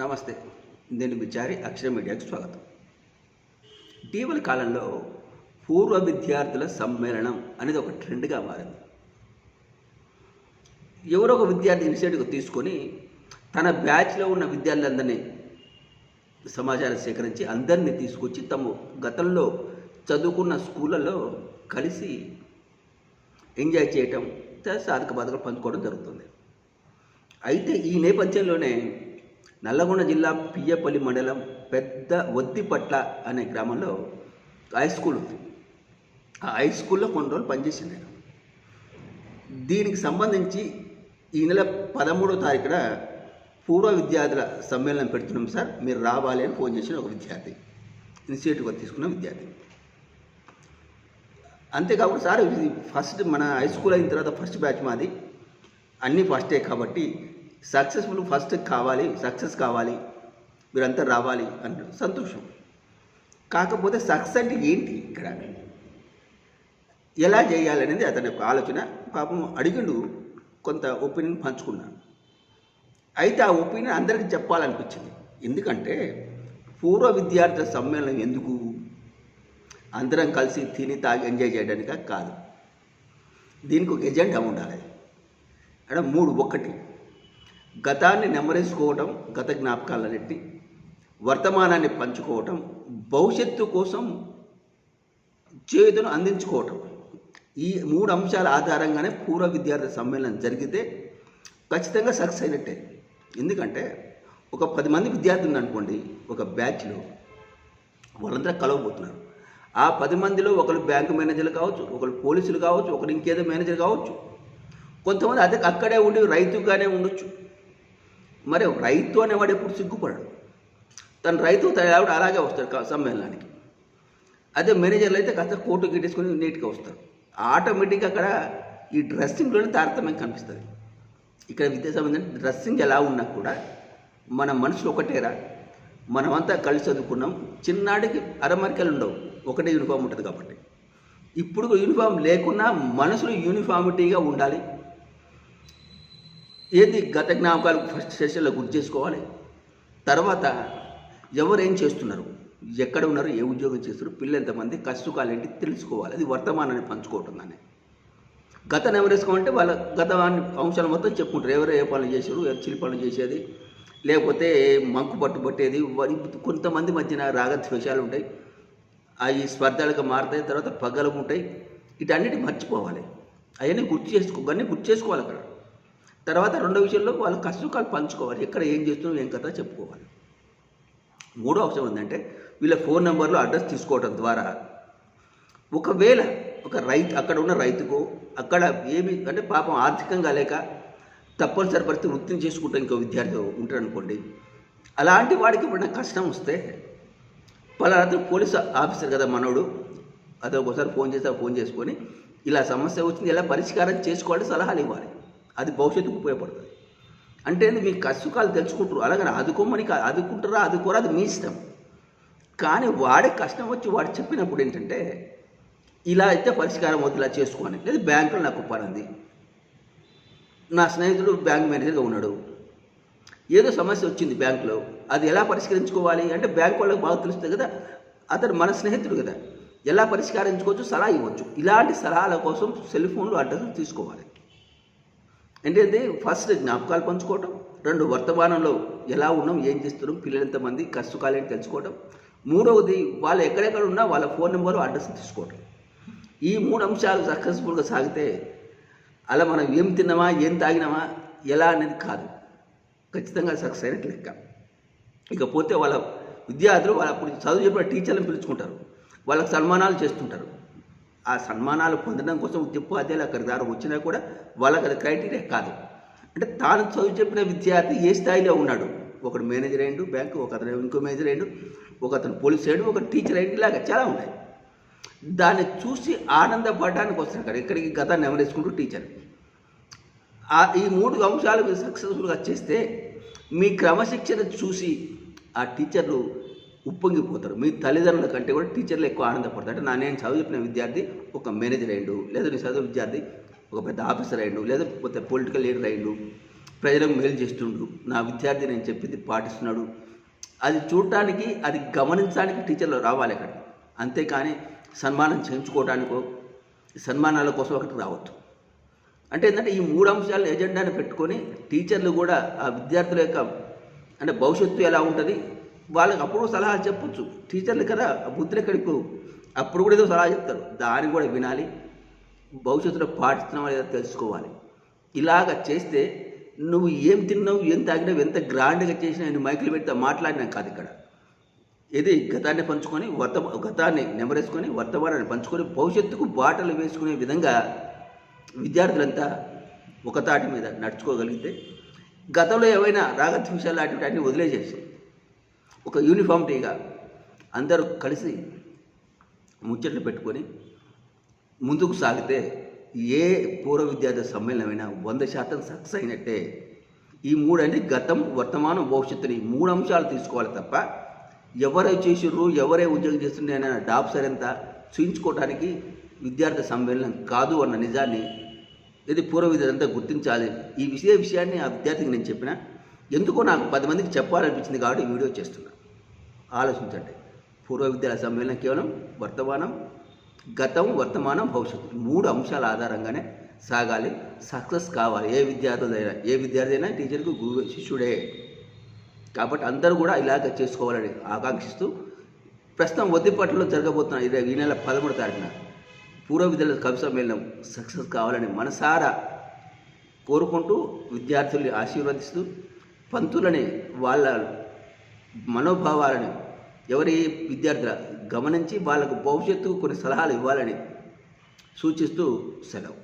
నమస్తే. నేను విచారి అక్షర మీడియాకు స్వాగతం. ఇటీవల కాలంలో పూర్వ విద్యార్థుల సమ్మేళనం అనేది ఒక ట్రెండ్గా మారింది. ఎవరో ఒక విద్యార్థి ఇనిషియేటివ్ తీసుకొని తన బ్యాచ్లో ఉన్న విద్యార్థులందరినీ సమాచారం సేకరించి అందరినీ తీసుకొచ్చి తమ గతంలో చదువుకున్న స్కూళ్ళలో కలిసి ఎంజాయ్ చేయటం సాధక బాధకలు పంచుకోవడం జరుగుతుంది. అయితే ఈ నేపథ్యంలోనే నల్లగొండ జిల్లా పియ్యపల్లి మండలం పెద్ద వద్దిపట్ల అనే గ్రామంలో హై స్కూల్ ఉంది. ఆ హై స్కూల్లో కొన్ని రోజులు పనిచేసింది నేను దీనికి సంబంధించి ఈ నెల పదమూడో తారీఖున పూర్వ విద్యార్థుల సమ్మేళనం పెడుతున్నాం సార్. మీరు రావాలి అని ఫోన్ చేసిన ఒక విద్యార్థి. ఇన్స్టిట్యూట్గా తీసుకున్న విద్యార్థి. అంతేకాకుండా సార్ ఫస్ట్ మన హై స్కూల్ అయిన తర్వాత ఫస్ట్ బ్యాచ్ మాది. అన్నీ ఫస్టే కాబట్టి సక్సెస్ఫుల్ ఫస్ట్ కావాలి సక్సెస్ కావాలి మీరంతా రావాలి అంటారు సంతోషం. కాకపోతే సక్సెస్ అంటే ఏంటి ఇక్కడ? ఎలా చేయాలనేది అతని యొక్క ఆలోచన. పాపం అడిగిండు కొంత ఒపీనియన్ పంచుకున్నాను అయితే ఆ ఒపీనియన్ అందరికీ చెప్పాలనిపించింది. ఎందుకంటే పూర్వ విద్యార్థుల సమ్మేళనం ఎందుకు? అందరం కలిసి తిని తాగి ఎంజాయ్ చేయడానిక? కాదు. దీనికి ఒక ఎజెండా ఉండాలి. అంటే మూడు ఒకటి. గతాన్ని నెమరేసుకోవటం గత జ్ఞాపకాలన్నింటినీ వర్తమానాన్ని పంచుకోవటం భవిష్యత్తు కోసం చేతును అందించుకోవటం. ఈ మూడు అంశాల ఆధారంగానే పూర్వ విద్యార్థి సమ్మేళనం జరిగితే ఖచ్చితంగా సక్సెస్ అయినట్టే. ఎందుకంటే ఒక పది మంది విద్యార్థులు అనుకోండి ఒక బ్యాచ్లో వాళ్ళందరూ కలవబోతున్నారు. ఆ పది మందిలో ఒకరు బ్యాంకు మేనేజర్లు కావచ్చు ఒకరు పోలీసులు కావచ్చు ఒకరు ఇంకేదో మేనేజర్ కావచ్చు. కొంతమంది అదే అక్కడే ఉండి రైతుగానే ఉండొచ్చు. మరి రైతు అనేవాడు ఎప్పుడు సిగ్గుపడడు. తను రైతు తన అలాగే వస్తాడు సమ్మేళనానికి. అదే మేనేజర్లు అయితే కాస్త కోటు గిట్టేసుకొని నీట్గా వస్తారు. ఆటోమేటిక్గా అక్కడ ఈ డ్రెస్సింగ్లోనే తారతమ్యం కనిపిస్తుంది. ఇక్కడ విద్యా సంబంధించిన డ్రెస్సింగ్ ఎలా ఉన్నా కూడా మన మనుషులు ఒకటేరా. మనమంతా కలిసి చదువుకున్నాం. చిన్నాడికి అరమరికలు ఉండవు. ఒకటే యూనిఫామ్ ఉంటుంది కాబట్టి. ఇప్పుడు యూనిఫామ్ లేకున్నా మనసులు యూనిఫామిటీగా ఉండాలి. ఏది గత జ్ఞాపకాలు ఫస్ట్ సెషన్లో గుర్తు చేసుకోవాలి తర్వాత ఎవరు ఏం చేస్తున్నారు? ఎక్కడ ఉన్నారు? ఏ ఉద్యోగం చేస్తున్నారు? పిల్లలు ఎంతమంది? కష్టకాలు ఏంటి తెలుసుకోవాలి. అది వర్తమానాన్ని పంచుకోవటం దాన్ని. గత ఎవరేసుకోమంటే వాళ్ళ గత అంశాలు మొత్తం చెప్పుకుంటారు. ఎవరు ఏ పనులు చేశారు? ఏ చిలి పనులు చేసేది? లేకపోతే మంకు పట్టుబట్టేది కొంతమంది మధ్యన రాగద్వేషాలు ఉంటాయి. అవి స్పర్ధలుగా మారుతాయి. తర్వాత పగలు ఉంటాయి. వీటన్నిటి మర్చిపోవాలి. అవన్నీ గుర్తు చేసుకో. అన్నీ గుర్తు చేసుకోవాలి అక్కడ. తర్వాత రెండో విషయంలో వాళ్ళ కష్టకాలు పంచుకోవాలి. ఎక్కడ ఏం చేస్తున్నాం ఏం కథ చెప్పుకోవాలి. మూడో అవసరం ఏంటంటే వీళ్ళ ఫోన్ నెంబర్లు అడ్రస్ తీసుకోవడం ద్వారా ఒకవేళ ఒక రైతు అక్కడ ఉన్న రైతుకు అక్కడ ఏమి అంటే పాపం ఆర్థికంగా లేక తప్పనిసరి పరిస్థితి వృత్తిని చేసుకుంటాం ఇంకో విద్యార్థి ఉంటాడు అనుకోండి అలాంటి వాడికి ఏమైనా కష్టం వస్తే పలానా పోలీస్ ఆఫీసర్ కదా మనోడు అదే ఒకసారి ఫోన్ చేస్తే ఫోన్ చేసుకొని ఇలా సమస్య వచ్చింది ఎలా పరిష్కారం చేసుకోవాలి సలహాలు ఇవ్వాలి. అది భవిష్యత్తుకు ఉపయోగపడుతుంది. అంటే ఏంది? మీ కష్టకాలు తెలుసుకుంటారు. అలాగని అదుకోమని కా- ఆదుకుంటారా? ఆదుకోరా? అది మీ ఇష్టం. కానీ వాడే కష్టం వచ్చి వాడు చెప్పినప్పుడు ఏంటంటే ఇలా అయితే పరిష్కారం వద్దు ఇలా చేసుకోని లేదు బ్యాంకులో నాకు పడింది నా స్నేహితుడు బ్యాంక్ మేనేజర్గా ఉన్నాడు. ఏదో సమస్య వచ్చింది బ్యాంకులో. అది ఎలా పరిష్కరించుకోవాలి? అంటే బ్యాంక్ వాళ్ళకి బాగా తెలుస్తుంది కదా. అతడు మన స్నేహితుడు కదా. ఎలా పరిష్కరించుకోవచ్చు? సలహా ఇవ్వచ్చు. ఇలాంటి సలహాల కోసం సెల్ ఫోన్లో అడ్రస్ తీసుకోవాలి. ఏంటంటే ఫస్ట్ జ్ఞాపకాలు పంచుకోవటం రెండు వర్తమానంలో ఎలా ఉన్నాం ఏం చేస్తున్నాం పిల్లలు ఎంతమంది కష్టకాలు ఏంటి తెలుసుకోవటం. మూడవది వాళ్ళు ఎక్కడెక్కడ ఉన్నా వాళ్ళ ఫోన్ నెంబరు అడ్రస్ తీసుకోవటం. ఈ మూడు అంశాలు సక్సెస్ఫుల్గా సాగితే అలా మనం ఏం తిన్నామా ఏం తాగినామా ఎలా అనేది కాదు. ఖచ్చితంగా సక్సెస్ అయినట్టు లెక్క. ఇకపోతే వాళ్ళ విద్యార్థులు వాళ్ళప్పుడు చదువు చెప్పిన టీచర్లను పిలుచుకుంటారు. వాళ్ళకి సన్మానాలు చేస్తుంటారు. ఆ సన్మానాలు పొందడం కోసం ఉపాధ్యాయులు అక్కడి దాకా వచ్చినా కూడా వాళ్ళకి అది క్రైటీరియా కాదు. అంటే తాను చదువు చెప్పిన విద్యార్థి ఏ స్థాయిలో ఉన్నాడు? ఒకడు మేనేజర్ అయ్యిండు బ్యాంకు ఒక అతను ఇంకో మేనేజర్ అయ్యిండు ఒక అతను పోలీస్ అయ్యిండు ఒక టీచర్ అయ్యిండు ఇలాగా చాలా ఉన్నాయి. దాన్ని చూసి ఆనందపడడానికి వస్తారు అక్కడ ఇక్కడికి గతాన్ని నెమరేసుకుంటూ టీచర్. ఆ ఈ మూడు అంశాలు మీరు సక్సెస్ఫుల్గా చేస్తే మీ క్రమశిక్షణ చూసి ఆ టీచర్లు ఉప్పొంగిపోతారు. మీ తల్లిదండ్రుల కంటే కూడా టీచర్లు ఎక్కువ ఆనందపడతారు. అంటే నా నేను చదువు చెప్పిన విద్యార్థి ఒక మేనేజర్ అయ్యిండు లేదా నీ చదువు విద్యార్థి ఒక పెద్ద ఆఫీసర్ అయ్యిండు లేదా పోతే పొలిటికల్ లీడర్ అయ్యిండు ప్రజలకు మేలు చేస్తుండు నా విద్యార్థి నేను చెప్పింది పాటిస్తున్నాడు. అది చూడటానికి అది గమనించడానికి టీచర్లు రావాలి అక్కడ. అంతేకాని సన్మానం చేయించుకోవడానికో సన్మానాల కోసం అక్కడికి రావద్దు. అంటే ఏంటంటే ఈ మూడు అంశాలను ఎజెండాని పెట్టుకొని టీచర్లు కూడా ఆ విద్యార్థుల యొక్క అంటే భవిష్యత్తు ఎలా ఉంటుంది వాళ్ళకి అప్పుడు సలహా చెప్పొచ్చు. టీచర్లు కదా ఆ బుద్ధులు ఎక్కడికి. అప్పుడు కూడా ఏదో సలహా చెప్తారు. దాన్ని కూడా వినాలి. భవిష్యత్తులో పాటిస్తున్నావా లేదా తెలుసుకోవాలి. ఇలాగ చేస్తే నువ్వు ఏం తిన్నావు ఏం తాగినావు ఎంత గ్రాండ్గా చేసినా నేను మైకులు పెడితే మాట్లాడినా కాదు ఇక్కడ. ఇది గతాన్ని పంచుకొని వర్త గతాన్ని నెమరేసుకొని వర్తమానాన్ని పంచుకొని భవిష్యత్తుకు బాటలు వేసుకునే విధంగా విద్యార్థులంతా ఒకతాటి మీద నడుచుకోగలిగితే గతంలో ఏవైనా రాగద్వేషాలు లాంటివి అన్నీ వదిలేసేసి ఒక యూనిఫామిటీగా అందరూ కలిసి ముచ్చట్లు పెట్టుకొని ముందుకు సాగితే ఏ పూర్వ విద్యార్థి సమ్మేళనమైనా వంద శాతం సక్సెస్ అయినట్టే. ఈ మూడు గతం వర్తమానం భవిష్యత్తుని మూడు అంశాలు తీసుకోవాలి తప్ప ఎవరే చేసిర్రు ఎవరే ఉద్యోగం చేస్తుండే డాబ్సర్ ఎంత చూయించుకోవడానికి విద్యార్థి సమ్మేళనం కాదు అన్న నిజాన్ని ఇది పూర్వ విద్యార్థి గుర్తించాలి. ఈ విషయ విషయాన్ని ఆ విద్యార్థికి నేను చెప్పిన ఎందుకో నాకు పది మందికి చెప్పాలనిపించింది కాబట్టి వీడియో చేస్తున్నా. ఆలోచించండి. పూర్వ విద్యాలయ సమ్మేళనం కేవలం వర్తమానం గతం వర్తమానం భవిష్యత్తు. మూడు అంశాల ఆధారంగానే సాగాలి. సక్సెస్ కావాలి. ఏ విద్యార్థులైనా ఏ విద్యార్థి అయినా టీచర్కి గురువు శిష్యుడే. కాబట్టి అందరూ కూడా ఇలాగ చేసుకోవాలని ఆకాంక్షిస్తూ ప్రస్తుతం వద్దిపట్టులో జరగబోతున్న ఇరవై ఈ నెల పదమూడు తారీఖున పూర్వ విద్యాలయ కవి సమ్మేళనం సక్సెస్ కావాలని మనసారా కోరుకుంటూ విద్యార్థుల్ని ఆశీర్వదిస్తూ పంతులని వాళ్ళ మనోభావాలను ఎవరి విద్యార్థుల గమనించి వాళ్ళకు భవిష్యత్తుకు కొన్ని సలహాలు ఇవ్వాలని సూచిస్తూ సెలవు.